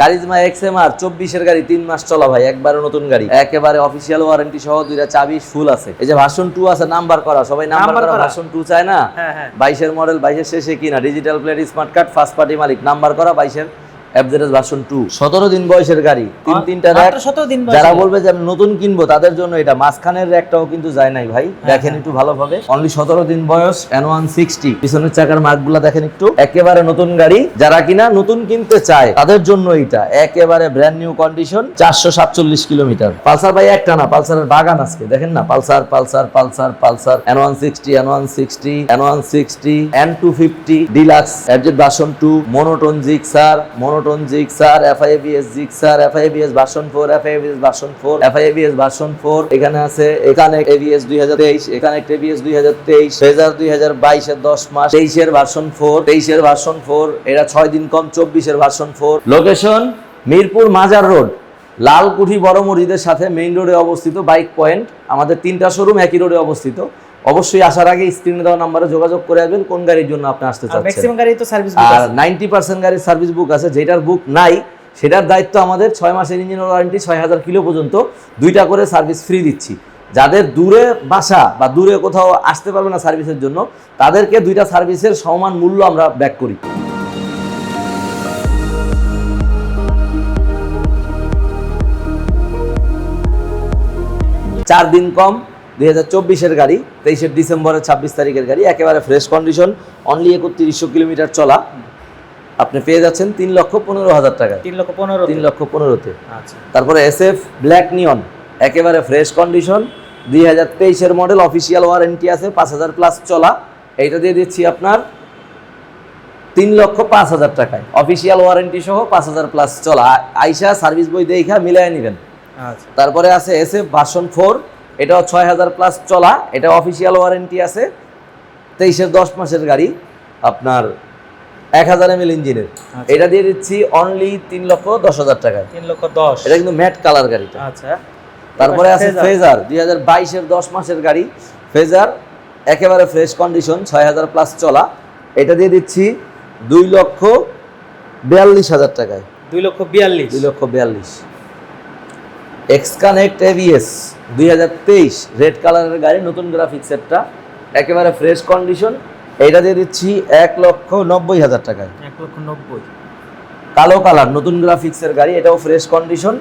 Charisma XMR চব্বিশের গাড়ি তিন মাস চলা ভাই একবারে নতুন গাড়ি। একেবারে অফিসিয়াল ওয়ারেন্টি সহ দুইটা চাবি ফুল আছে। এই যে ভার্সন টু আছে নাম্বার করা সবাই নাম্বার করা। ভার্সন টু চায় না? হ্যাঁ হ্যাঁ। বাইশের মডেল বাইশের শেষে কিনা digital plate smart card first party মালিক নাম্বার করা বাইশের। এফজেডএস ভার্সন টু সতেরো দিন বয়সের গাড়ি তিন তিনটা 17 দিন যারা বলবে যে আমি নতুন কিনবো তাদের জন্য এটা মাঝখানের একটাও কিন্তু যায় নাই ভাই। হ্যাঁ, দেখেন একটু ভালোভাবে। অনলি সতেরো দিন বয়স এন ওয়ান সিক্সটি পিছনের চাকার মার্কগুলা দেখেন একটু। একেবারে নতুন গাড়ি। যারা কিনা নতুন কিনতে চায় তাদের জন্য এটা। একেবারে ব্র্যান্ড নিউ কন্ডিশন চারশো সাতচল্লিশ কিলোমিটার। পালসার ভাই একটা না পালসারের বাগান আজকে। দেখেন না Pulsar Pulsar Pulsar Pulsar. N one sixty N one sixty N one sixty N two fifty deluxe update version two monotone Gixxer monotone Gixxer FIBS Gixxer FIBS version four FIBS version four FIBS version four এখানে আছে এখানে ABS দুই হাজার তেইশ এখানে ABS দুই হাজার তেইশ ফেজার দুই হাজার বাইশের দশ মাস, তেইশের ভার্সন ফোর তেইশের ভার্সন ফোর এরা ছয় দিন কম, চব্বিশের ভার্সন ফোর লোকেশন মিরপুর মাজার রোড, লালকুঠি বড় মসজিদের সাথে মেইন রোডে অবস্থিত বাইক পয়েন্ট আমাদের তিনটা শোরুম একই রোডে অবস্থিত। অবশ্যই আসার আগে স্ক্রিনে দেওয়া নাম্বারে যোগাযোগ করে আসবেন কোন গাড়ির জন্য আপনি আসতে চাচ্ছেন। ম্যাক্সিমাম গাড়ি তো সার্ভিস বুক আর নাইনটি পার্সেন্ট গাড়ির সার্ভিস বুক আছে যেটার বুক নাই সেটার দায়িত্ব আমাদের ছয় মাসের ইঞ্জিন ওয়ারেন্টি ছয় হাজার কিলো পর্যন্ত দুইটা করে সার্ভিস ফ্রি দিচ্ছি। যাদের দূরে বাসা বা দূরে কোথাও আসতে পারবে না সার্ভিসের জন্য তাদেরকে দুইটা সার্ভিসের সমান মূল্য আমরা ব্যাক করি। চার দিন কম দুই হাজার চব্বিশের গাড়ি তেইশের ডিসেম্বরের ছাব্বিশ তারিখের গাড়ি একেবারে ফ্রেশ কন্ডিশন অনলি একত্রিশশো কিলোমিটার চলা। আপনি পেয়ে যাচ্ছেন তিন লক্ষ পনেরো হাজার টাকা। তিন লক্ষ পনেরো। তিন লক্ষ পনেরোতে। আচ্ছা। তারপরে এস এফ ব্ল্যাক নিয়ন একেবারে ফ্রেশ কন্ডিশন দুই হাজার তেইশের মডেল অফিসিয়াল ওয়ারেন্টি আছে পাঁচ হাজার প্লাস চলা। এইটা দিয়ে দিচ্ছি আপনার তিন লক্ষ পাঁচ হাজার টাকায়। অফিসিয়াল ওয়ারেন্টি সহ পাঁচ হাজার প্লাস চলা। আইসা সার্ভিস বই দেখা মিলাই নেবেন। আচ্ছা। তারপরে আছে এস এফ ভার্সন ফোর এটাও ছয় হাজার প্লাস চলা এটা অফিসিয়াল ওয়ারেন্টি আছে। তেইশের দশ মাসের গাড়ি আপনার এক হাজার এম এল ইঞ্জিনের। আচ্ছা। এটা দিয়ে দিচ্ছি অনলি তিন লক্ষ দশ হাজার টাকায়। তিন লক্ষ দশ। এটা কিন্তু ম্যাট কালার গাড়িটা। আচ্ছা। তারপরে আছে ফেজার। ফেজার দুই হাজার বাইশের দশ মাসের গাড়ি। ফেজার একেবারে ফ্রেশ কন্ডিশন ছয় হাজার প্লাস চলা। এটা দিয়ে দিচ্ছি দুই লক্ষ বিয়াল্লিশ হাজার টাকায়। দুই লক্ষ বিয়াল্লিশ। দুই লক্ষ বিয়াল্লিশ। এক্সকানেক্ট এভিএস দুই হাজার তেইশ রেড কালারের গাড়ি নতুন গ্রাফিক্স সেটটা একেবারে ফ্রেশ কন্ডিশন এটা দিয়ে দিচ্ছি এক লক্ষ নব্বই হাজার টাকায়। এক লক্ষ নব্বই। কালো কালার নতুন গ্রাফিক্সের গাড়ি এটাও ফ্রেশ কন্ডিশন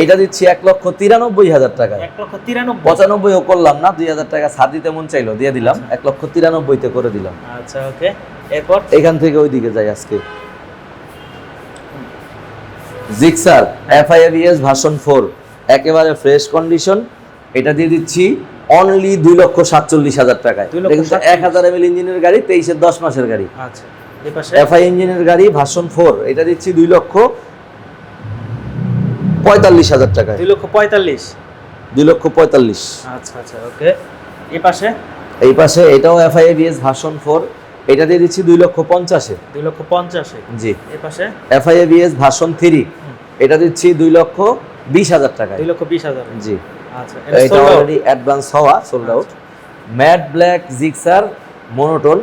এইটা দিচ্ছি এক লক্ষ তিরানব্বই হাজার টাকায়। এক লক্ষ তিরানব্বই। পঁচানব্বইও করলাম না দুই হাজার টাকা ছাড় দিতে মন চাইলো দিয়ে দিলাম এক লক্ষ তিরানব্বইতে করে দিলাম। আচ্ছা ওকে এরপর? এখান থেকে ওইদিকে যাই আজকে। জিক্সার এফআইএভিএস ভার্সন ফোর একেবারে ফ্রেশ কন্ডিশন এটা দিয়ে দিচ্ছি অনলি দুই লক্ষ সাতচল্লিশ হাজার টাকায়। এক হাজার এমএল ইঞ্জিনের গাড়ি তেইশের দশ মাসের গাড়ি। আচ্ছা এফআই ইঞ্জিনের গাড়ি ভার্সন ফোর এটা দিচ্ছি দুই লক্ষ পঁয়তাল্লিশ হাজার টাকায়। দুই লক্ষ পঁয়তাল্লিশ। দুই লক্ষ পঁয়তাল্লিশ। আচ্ছা আচ্ছা ওকে। এই পাশে? এই পাশে এটাও এফআইএভিএস ভার্সন ফোর এটা দিয়ে দিচ্ছি দুই লক্ষ পঞ্চাশে। দুই লক্ষ পঞ্চাশে। জি। এই পাশে? এফআইএভিএস ভার্সন থ্রি এটা দিচ্ছি দুই লক্ষ বিশ হাজার টাকায়। দুই লক্ষ বিশ হাজার। জি। আচ্ছা এটা অলরেডি অ্যাডভান্স হওয়া sold out matte black Gixxer monotone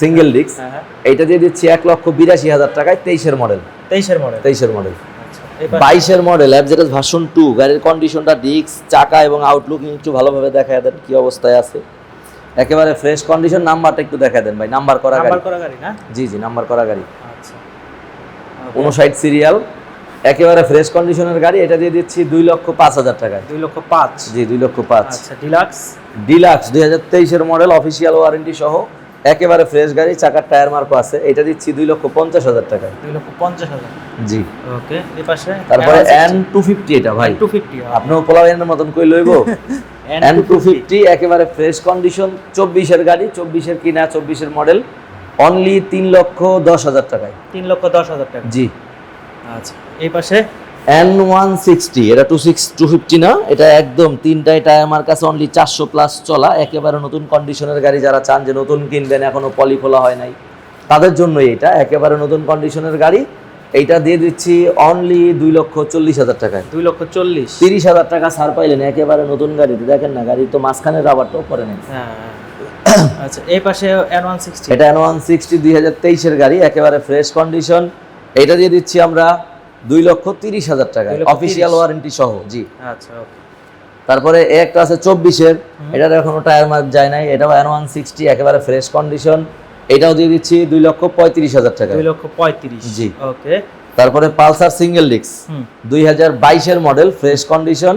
single হ্যাঁ এইটা দিয়ে দিচ্ছি এক লক্ষ বিরাশি হাজার টাকায় তেইশের মডেল তেইশের মডেল তেইশের মডেল আচ্ছা বাইশের মডেল অ্যাবজেটাস ভার্সন টু গাড়ির কন্ডিশনটা ডিস্ক চাকা এবং আউটলুক একটু ভালোভাবে দেখা দেন কি অবস্থায় আছে। একেবারে ফ্রেশ কন্ডিশন নাম্বারটা একটু দেখা দেন ভাই। নাম্বার করা গাড়ি। জি জি নাম্বার করা গাড়ি। আচ্ছা। উনষাট সিরিয়াল একেবারে ফ্রেশ কন্ডিশনের গাড়ি এটা দিয়ে দিচ্ছি দুই লক্ষ পাঁচ হাজার টাকায়। দুই লক্ষ পাঁচ? জি দুই লক্ষ পাঁচ। আচ্ছা ডিলাক্স ডিলাক্স দুই হাজার তেইশের মডেল অফিসিয়াল ওয়ারেন্টি সহ একেবারে ফ্রেশ গাড়ি চাকার টায়ার মার্কো আছে। এটা দিচ্ছি দুই লক্ষ পঞ্চাশ হাজার টাকায়। দুই লক্ষ পঞ্চাশ হাজার। জি। ওকে পাশে তারপরে এন টু ফিফটি এটা ভাই। টু ফিফটি আপনিও পোলাও এনের মতন কই লইব? এন টু ফিফটি একেবারে ফ্রেশ কন্ডিশন চব্বিশের গাড়ি চব্বিশের কিনা চব্বিশের মডেল অনলি তিন লক্ষ দশ হাজার টাকায়। তিন লক্ষ দশ হাজার টাকা। জি। আচ্ছা। এই পাশে? এন ওয়ান সিক্সটি এটা টু সিক্স টু ফিফটি না? এটা একদম তিনটাই টায়ার আমার কাছে অনলি চারশো প্লাস চলা। একেবারে নতুন কন্ডিশনের গাড়ি যারা চান যে নতুন কিনবেন এখনও পলি খোলা হয় নাই। তাদের জন্য এটা একেবারে নতুন কন্ডিশনের গাড়ি। এইটা দিয়ে দিচ্ছি অনলি দুই লক্ষ চল্লিশ হাজার টাকায়। দুই লক্ষ চল্লিশ। তিরিশ হাজার টাকা ছাড় পাইলেন একেবারে নতুন গাড়িতে দেখেন না গাড়ি তো মাঝখানে রাবারটাও করে হ্যাঁ আচ্ছা এই পাশে এন ওয়ান সিক্সটি এটা এন ওয়ান সিক্সটি দুই হাজার তেইশের গাড়ি একেবারে ফ্রেশ কন্ডিশন এটা দিয়ে দিচ্ছি আমরা দুই লক্ষ তিরিশ হাজার টাকা অফিসিয়াল ওয়ারেন্টি সহ জি। আচ্ছা তারপরে একটা আছে চব্বিশের এটার এখনও টায়ার মার্ক যায় নাই এটাও এন ওয়ান সিক্সটি একেবারে ফ্রেশ কন্ডিশন এটাও দিয়ে দিচ্ছি দুই লক্ষ পঁয়ত্রিশ হাজার টাকা। দুই লক্ষ পঁয়ত্রিশ জি। ওকে। তারপরে পালসার সিঙ্গেল ডিক্স দুই হাজার বাইশের model fresh condition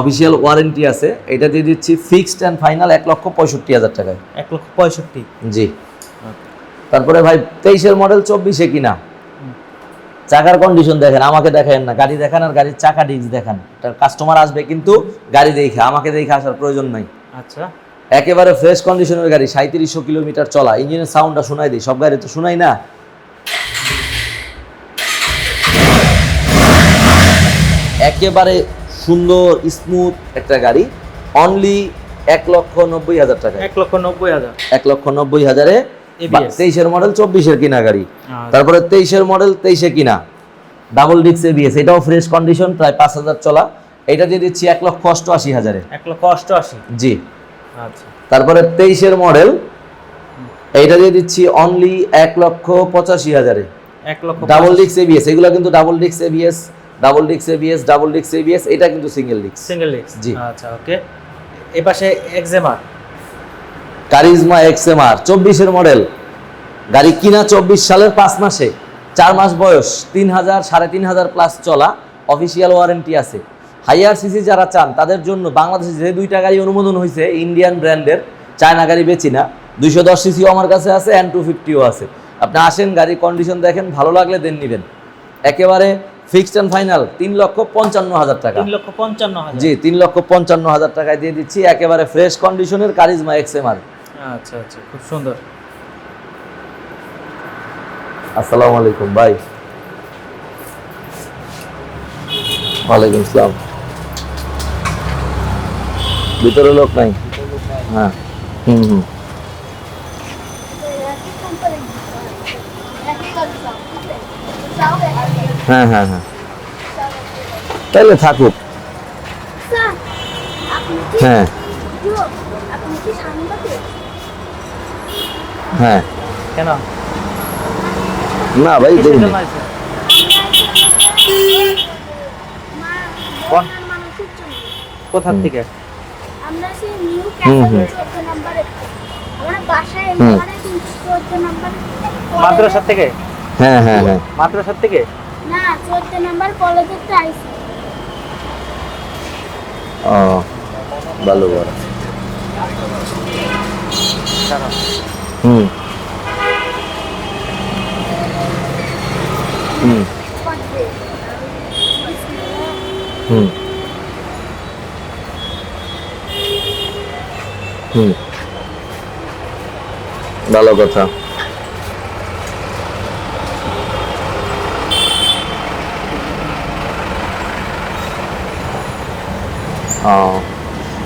official warranty আছে। এটা দিয়ে দিচ্ছি ফিক্সড অ্যান্ড ফাইনাল এক লক্ষ পঁয়ষট্টি হাজার টাকায়। এক লক্ষ পঁয়ষট্টি। জি। তারপরে ভাই তেইশের মডেল চব্বিশে কিনা। চাকার কন্ডিশন দেখেন আমাকে দেখেন না গাড়ি দেখান আর গাড়ির চাকা ডিস্ক দেখান। কাস্টমার আসবে কিন্তু গাড়ি দেখে আমাকে দেখে আসার প্রয়োজন নাই। আচ্ছা। একেবারে ফ্রেশ কন্ডিশনের গাড়ি সাঁত্রিশশো কিলোমিটার চলা ইঞ্জিনের সাউন্ডটা শোনাই দিই সব গাড়ি তো শোনাই না? একেবারে সুন্দর স্মুথ একটা গাড়ি অনলি এক লক্ষ নব্বই হাজার টাকা এক লক্ষ নব্বই হাজার। এক লক্ষ নব্বই হাজারে তেইশের মডেল চব্বিশের কিনা গাড়ি। আচ্ছা। তারপরে তেইশের মডেল তেইশে কিনা। ডাবল ডিক্স এবিএস এটাও ফ্রেশ কন্ডিশন প্রায় পাঁচ হাজার চলা। এটা দিয়ে দিচ্ছি এক লক্ষ অষ্টআশি হাজারে। এক লক্ষ অষ্টআশি। জি। আচ্ছা। তারপরে তেইশের মডেল এইটা দিয়ে দিচ্ছি অনলি এক লক্ষ পঁচাশি হাজারে। এক লক্ষ ডাবল ডিক্স এবিএস এগুলো কিন্তু ডাবল ডিক্স এবিএস ডাবল ডিক্স এবিএস ডাবল ডিক্স এবিএস এটা কিন্তু সিঙ্গেল ডিক্স সিঙ্গেল ডিস্ক জি। আচ্ছা ওকে এই পাশে এক্সেমার কারিজমা এক্সএমআর চব্বিশের মডেল গাড়ি কিনা চব্বিশ সালের পাঁচ মাসে। চার মাস বয়স তিন হাজার সাড়ে তিন হাজার প্লাস চলা অফিসিয়াল ওয়ারেন্টি আছে। হাইয়ার সিসি যারা চান তাদের জন্য বাংলাদেশে যে দুইটা গাড়ি অনুমোদন হয়েছে ইন্ডিয়ান ব্র্যান্ডের চায়না গাড়ি বেচি না। দুইশো দশ সিসিও আমার কাছে আছে অ্যান্ড টু ফিফটিও আছে। আপনি আসেন গাড়ির কন্ডিশন দেখেন ভালো লাগলে দেন নেবেন। একেবারে ফিক্সড অ্যান্ড ফাইনাল তিন লক্ষ পঞ্চান্ন হাজার টাকা। তিন লক্ষ পঞ্চান্ন জি তিন লক্ষ পঞ্চান্ন হাজার টাকায় দিয়ে দিচ্ছি একেবারে ফ্রেশ কন্ডিশনের কারিজমা এক্সএমআর আচ্ছা আচ্ছা খুব সুন্দর। আসসালামু আলাইকুম ভাই। ওয়ালাইকুম আসসালাম ভিতরে লোক নাই? হ্যাঁ হুম হুম। হ্যাঁ হ্যাঁ হ্যাঁ। তাহলে থাকুক। হ্যাঁ। হ্যাঁ। কেন? না ভাই দেখুন জন্য আছে? কোথা থেকে? আমরা সেই নিউ হুম, ক্যাসেল হুম। নম্বরে। আমরা বাসায় চোদ্দ নম্বর মাদ্রাসা থেকে? হ্যাঁ হ্যাঁ হ্যাঁ। মাদ্রাসা থেকে? না চোদ্দ নম্বর কলেজের আইসি ও ভালো বড় হুম। হুম। হুম। হুম। ভালো কথা।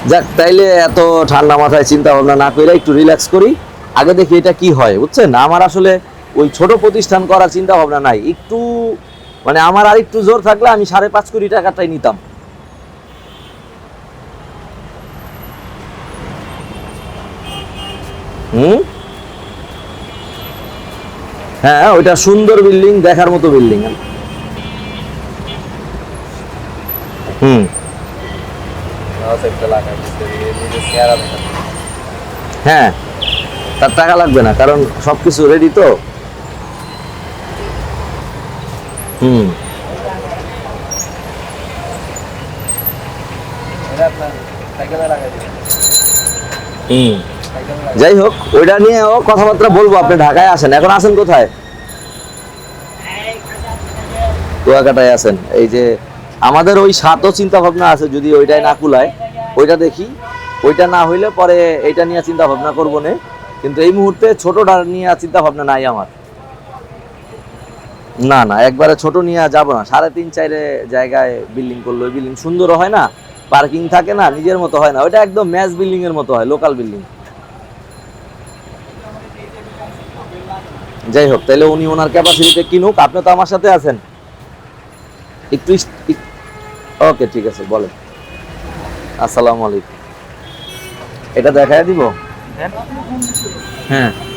যাক, তাইলে এত ঠান্ডা মাথায় চিন্তা ভাবনা না করে একটু রিল্যাক্স করি। আগে দেখি এটা কি হয়, বুঝছেন? আমার আসলে ওই ছোট প্রতিষ্ঠান করার চিন্তা ভাবনা নাই। একটু মানে আমার আর একটু জোর থাকলে আমি সাড়ে পাঁচ কোটি টাকাটাই নিতাম। হুম? হ্যাঁ ওইটা সুন্দর বিল্ডিং, দেখার মতো বিল্ডিং। হুম। হ্যাঁ তার টাকা লাগবে না, কারণ সবকিছু রেডি তো। হুম। যাই হোক, ওইটা নিয়েও কথাবার্তা বলব, আপনি ঢাকায় আসেন। এখন আসেন কোথায়? কুয়াকাটায় আছেন এই যে আমাদের ওই সাতও চিন্তা ভাবনা আছে, যদি ওইটাই না কুলায়। ওইটা দেখি। ওইটা না হইলে পরে এইটা নিয়ে চিন্তা ভাবনা করব না। কিন্তু এই মুহূর্তে ছোটটা নিয়ে চিন্তা ভাবনা নাই আমার। না না, একবারে ছোট নিয়ে যাব না। সাড়ে তিন চাইরে জায়গায় বিল্ডিং করল ওই বিল্ডিং সুন্দরও হয় না পার্কিং থাকে না, নিজের মতো হয় না। ওইটা একদম ম্যাচ বিল্ডিং এর মতো হয় লোকাল বিল্ডিং যাই হোক, তাহলে উনি ওনার ক্যাপাসিটিতে কিনুক, আপনি তো আমার সাথে আছেন। একটু ওকে, ঠিক আছে, বলেন। আসসালামু আলাইকুম। এটা দেখায় দিব? হ্যাঁ।